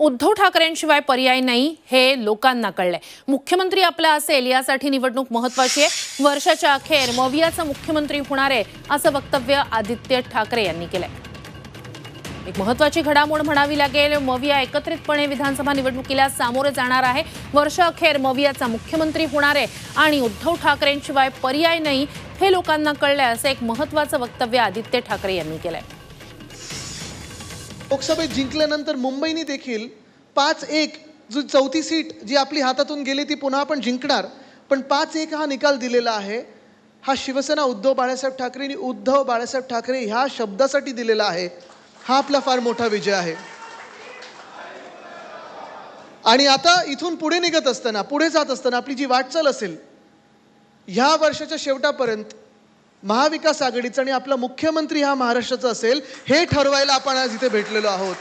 उद्धव ठाकरेंशिवाय पर्याय नाही हे लोकांना कळलंय. मुख्यमंत्री आपला असेल यासाठी निवडणूक महत्वाची आहे. वर्षाच्या अखेर मवियाचा मुख्यमंत्री होणार आहे असं वक्तव्य आदित्य ठाकरे यांनी केलंय. एक महत्वाची घडामोड म्हणावी लागेल मविया एकत्रितपणे विधानसभा निवडणुकीला सामोरे जाणार आहे. वर्ष अखेर मवियाचा मुख्यमंत्री होणार आहे आणि उद्धव ठाकरेंशिवाय पर्याय नाही हे लोकांना कळलंय असं एक महत्वाचं वक्तव्य आदित्य ठाकरे यांनी केलंय. लोकसभेत जिंकल्यानंतर मुंबईने देखील पाच एक जो चौथी सीट जी आपली हातातून गेली ती पुन्हा आपण जिंकणार. पण पाच एक हा निकाल दिलेला आहे. हा शिवसेना उद्धव बाळासाहेब ठाकरेंनी उद्धव बाळासाहेब ठाकरे ह्या शब्दासाठी दिलेला आहे. हा आपला फार मोठा विजय आहे. आणि आता इथून पुढे निघत असताना पुढे जात असताना आपली जी वाटचाल असेल ह्या वर्षाच्या शेवटापर्यंत महाविकास आघाडीचं आणि आपला मुख्यमंत्री हा महाराष्ट्राचा असेल हे ठरवायला आपण आज इथे भेटलेलो आहोत.